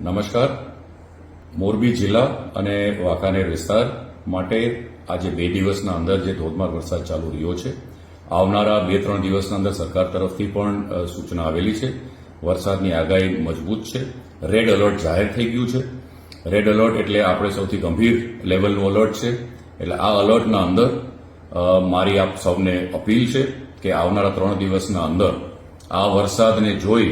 નમસ્કાર. મોરબી જિલ્લા અને વાંકાનેર વિસ્તાર માટે આજે બે દિવસના અંદર જે ધોધમાર વરસાદ ચાલુ રહ્યો છે, આવનારા બે ત્રણ દિવસના અંદર સરકાર તરફથી પણ સૂચના આવેલી છે. વરસાદની આગાહી મજબૂત છે. રેડ એલર્ટ જાહેર થઈ ગયું છે. રેડ એલર્ટ એટલે આપણે સૌથી ગંભીર લેવલનું એલર્ટ છે. એટલે આ એલર્ટના અંદર મારી આપ સૌને અપીલ છે કે આવનારા ત્રણ દિવસના અંદર આ વરસાદને જોઈ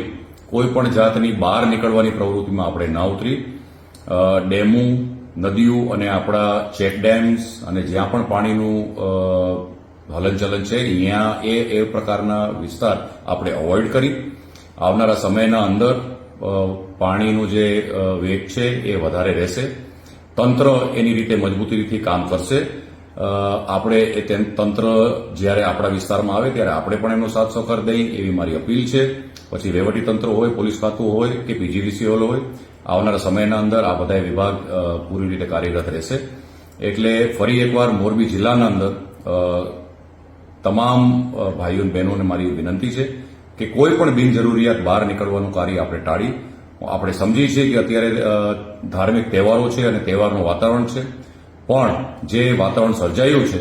કોઈ પણ જાતની બહાર નીકળવાની પ્રવૃત્તિમાં આપણે ના ઉતરી. ડેમો, નદીઓ અને આપણા ચેક ડેમ્સ અને જ્યાં પણ પાણીનું હલનચલન છે અહીંયા એ એ પ્રકારના વિસ્તાર આપણે અવોઇડ કરી. આવનારા સમયના અંદર પાણીનો જે વેગ છે એ વધારે રહેશે. તંત્ર એની રીતે મજબૂતીથી કામ કરશે. આપણે એ તંત્ર જ્યારે આપણા વિસ્તારમાં આવે ત્યારે આપણે પણ એમનો સાથ સહકાર દઈ એવી મારી અપીલ છે. પછી વહીવટીતંત્ર હોય, પોલીસ ખાતું હોય કે પીજીવીસીએલ હોય, આવનારા સમયના અંદર આ બધા વિભાગ પૂરી રીતે કાર્યરત રહેશે. એટલે ફરી એકવાર મોરબી જિલ્લાના અંદર તમામ ભાઈઓ બહેનોને મારી વિનંતી છે કે કોઈ પણ બિનજરૂરિયાત બહાર નીકળવાનું કાર્ય આપણે ટાળી. આપણે સમજીએ છીએ કે અત્યારે ધાર્મિક તહેવારો છે અને તહેવારનું વાતાવરણ છે. પણ જે વાતાવરણ સર્જાયું છે,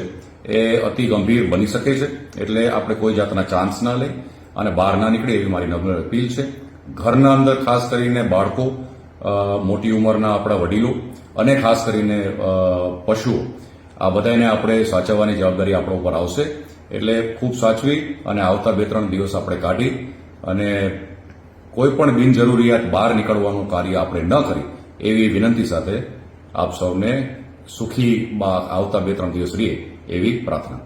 એ અતિ ગંભીર બની શકે છે. એટલે આપણે કોઈ જાતના ચાન્સ ના લઈ અને બહાર ના નીકળે એવી મારી નમ્ર અપીલ છે. ઘરના અંદર ખાસ કરીને બાળકો મોટી ઉંમરના આપણા વડીલો અને ખાસ કરીને પશુઓ, આ બધાને આપણે સાચવવાની જવાબદારી આપણા ઉપર આવશે. એટલે ખૂબ સાચવી અને આવતા બે ત્રણ દિવસ આપણે કાઢી અને કોઈ પણ બિનજરૂરિયાત બહાર નીકળવાનું કાર્ય આપણે ન કરી, એવી વિનંતી સાથે આપ સૌને સુખી આવતા બે ત્રણ દિવસ રહીએ એવી પ્રાર્થના.